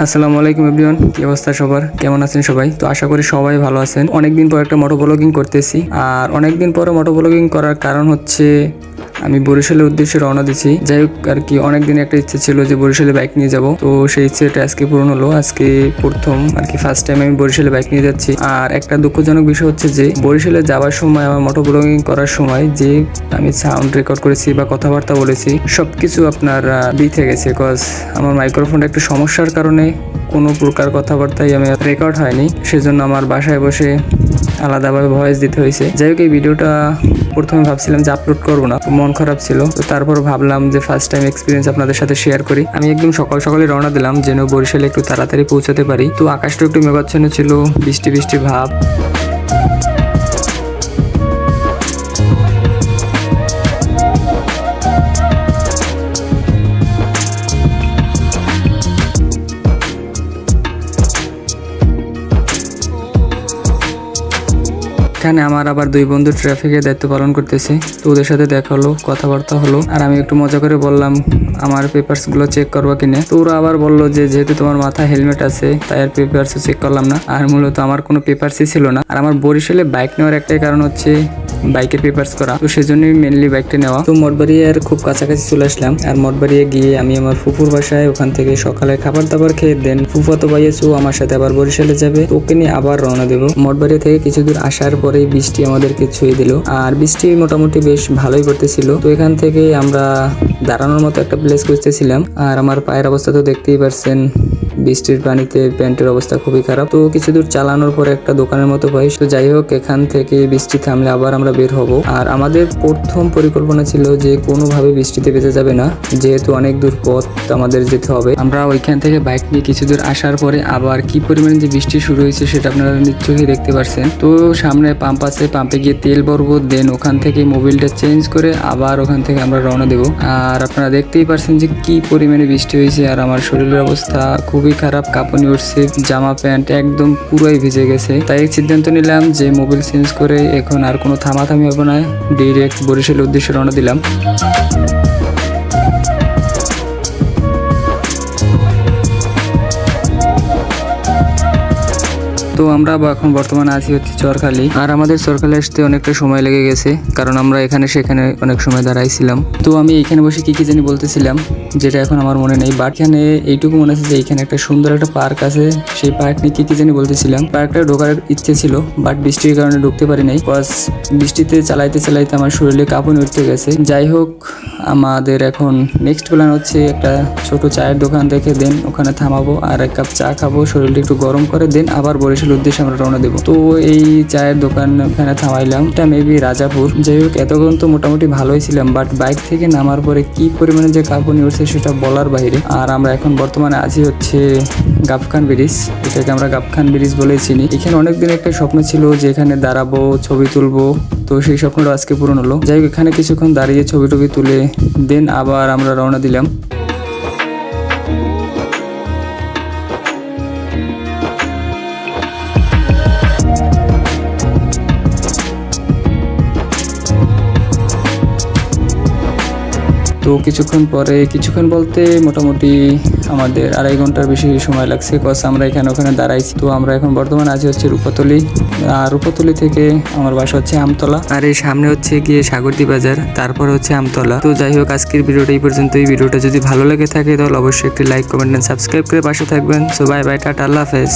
আসসালামু আলাইকুম এভরিওয়ান, কি অবস্থা সবার? কেমন আছেন সবাই? তো আশা করি সবাই ভালো আছেন। অনেকদিন পর একটা মোটো ব্লগিং করতেছি, আর অনেকদিন পরে মোটো ব্লগিং করার কারণ হচ্ছে আমি বরিশালের উদ্দেশ্যে রওনা দিচ্ছি যাই হোক, আর কি, অনেকদিন একটা ইচ্ছে ছিল যে বরিশালে বাইক নিয়ে যাব। তো সেই ইচ্ছেটা আজকে পূরণ হলো। আজকে প্রথম, আর কি ফার্স্ট টাইম আমি বরিশালে বাইক নিয়ে যাচ্ছি। আর একটা দুঃখজনক বিষয় হচ্ছে যে, বরিশালে যাওয়ার সময় আমার মোটো ব্লগিং করার সময় যে আমি সাউন্ড রেকর্ড করেছি বা কথাবার্তা বলেছি সব কিছু আপনার বিথে গেছে। কজ আমার মাইক্রোফোনটা একটু সমস্যার কারণে কোনো প্রকার কথাবার্তাই আমি রেকর্ড হয়নি। সেজন্য আমার বাসায় বসে আলাদাভাবে ভয়েস দিতে হয়েছে। যাই হোক, এই ভিডিওটা প্রথমে ভাবছিলাম যে আপলোড করব না মন খারাপ ছিল। তো তারপর ভাবলাম যে ফার্স্ট টাইম এক্সপিরিয়েন্স আপনাদের সাথে শেয়ার করি। আমি একদম সকাল সকালে রওনা দিলাম, যেন বরিশালে একটু তাড়াতাড়ি পৌঁছাতে পারি। তো আকাশটা একটু মেঘাচ্ছন্ন ছিল, বৃষ্টি বৃষ্টি ভাব। এখানে আমার আবার দুই বন্ধু ট্রাফিকে দায়িত্ব পালন করতেছে। তো ওদের সাথে দেখা হলো, কথাবার্তা হলো। আর আমি একটু মজা করে বললাম, আমার পেপারসগুলো চেক করব কিনা? তো ওরা আবার বলল যে, যেহেতু তোমার মাথা হেলমেট আছে, তাই আর পেপারস চেক করলাম না। আর মূলত আমার কোনো পেপারসই ছিল না। আর আমার বরিশালে বাইক নেওয়ার একটাই কারণ হচ্ছে বাইকের পেপারস করা। তো সেজন্যই মেনলি বাইকটা নেওয়া। তো মঠবাড়িয়ার খুব কাছাকাছি চলে আসলাম। আর মঠবাড়িয়া গিয়ে আমি আমার ফুপুর বাসায় ওখান থেকে সকালে খাবার দাবার খেয়ে দেন। ফুফাতো ভাইয়েছু আমার সাথে আবার বরিশালে যাবে। ওকে নিয়ে আবার রওনা দেবো। মঠবাড়িয়া থেকে কিছু দূর আসার পরেই বৃষ্টি আমাদেরকে ছুঁয়ে দিল। আর বৃষ্টি মোটামুটি বেশ ভালোই করতেছিল তো এখান থেকে আমরা দাঁড়ানোর মতো একটা প্লেস খুঁজতেছিলাম। আর আমার পায়ের অবস্থা তো দেখতেই পারছেন। বৃষ্টির পানিতে প্যান্টের অবস্থা খুবই খারাপ। তো কিছু দূর চালানোর পরে একটা দোকানের মতো পাই তো যাই হোক, এখান থেকে বৃষ্টি থামলে আবার আমরা বের হব। আর আমাদের প্রথম পরিকল্পনা ছিল যে কোনোভাবে বৃষ্টিতে বেঁচে যাবে না। যেহেতু অনেক দূর পথ আমাদের যেতে হবে। আমরা ওইখান থেকে বাইক নিয়ে কিছু দূর আসার পরে আবার কি পরিমাণে যে বৃষ্টি শুরু হয়েছে সেটা আপনারা নিশ্চয়ই দেখতে পারছেন। তো সামনে পাম্প আছে পাম্পে গিয়ে তেল ভরবো দেন ওখান থেকে মোবিলটা চেঞ্জ করে আবার ওখান থেকে আমরা রওনা দেবো। আর আপনারা দেখতেই পারছেন যে কি পরিমাণে বৃষ্টি হয়েছে, আর আমার শরীরের অবস্থা খুবই খারাপ কাপড় উঠছে, জামা প্যান্ট একদম পুরোই ভিজে গেছে। তাই এক সিদ্ধান্ত নিলাম যে মোবাইল চেঞ্জ করে এখন আর কোনো থামাথামি হবে না ডিরেক্ট বরিশালের উদ্দেশ্যে রওনা দিলাম। তো আমরা এখন বর্তমানে আছি হচ্ছে চরখালি। আর আমাদের চরখালি আসতে অনেকটা সময় লেগে গেছে, কারণ আমরা এখানে সেখানে অনেক সময় দাঁড়াইছিলাম। তো আমি এখানে বসে কি কি জানি বলতেছিলাম, যেটা এখন আমার মনে নেই। বাট এখানে এইটুকু মনে আছে যে এখানে একটা সুন্দর একটা পার্ক আছে। সেই পার্ক নিয়ে কি কি জানি বলতেছিলাম। পার্কটা ঢোকার ইচ্ছে ছিল, বাট বৃষ্টির কারণে ঢুকতে পারি নাই। কজ বৃষ্টিতে চালাইতে চালাইতে আমার শরীরে কাঁপুনি উঠতে গেছে। যাই হোক আমাদের এখন নেক্সট প্ল্যান হচ্ছে একটা ছোট চায়ের দোকান দেখে দেন, ওখানে থামাবো আর এক কাপ চা খাব, শরীরটা একটু গরম করে দেন, আবার বরিশাল উদ্দেশ্যে আমরা রওনা দেবো। তো এই চায়ের দোকান ওখানে থামাইলাম, এটা মেবি রাজাপুর। যাই হোক, এতক্ষণ তো মোটামুটি ভালোই ছিলাম বাট বাইক থেকে নামার পরে কি পরিমাণে যে কাঁপুনি উঠছে সেটা বলার বাইরে। আর আমরা এখন বর্তমানে আছি হচ্ছে গাফখান ব্রিজ, এটাকে আমরা গাফখান ব্রিজ বলেই চিনি। এখানে অনেকদিন একটা স্বপ্ন ছিল যে এখানে দাঁড়াবো, ছবি তুলবো। তো সেই স্বপ্নটা আজকে পূরণ হলো। যাই হোক, এখানে কিছুক্ষণ দাঁড়িয়ে ছবি টবি তুলে দেন আবার আমরা রওনা দিলাম। তো কিছুক্ষণ পরে, কিছুক্ষণ বলতে মোটামুটি আমাদের আড়াই ঘণ্টার বেশি সময় লাগছে কজ আমরা এখানে ওখানে দাঁড়াইছি। তো আমরা এখন বর্তমানে আছি হচ্ছে রূপতলি। আর রূপতলি থেকে আমার বাসা হচ্ছে আমতলা। আর এই সামনে হচ্ছে গিয়ে সাগরদী বাজার, তারপর হচ্ছে আমতলা। তো যাই হোক, আজকের ভিডিওটা এই পর্যন্ত এই ভিডিওটা যদি ভালো লেগে থাকে, তাহলে অবশ্যই একটি লাইক কমেন্ট সাবস্ক্রাইব করে পাশে থাকবেন। So bye bye tata, Allah হাফেজ।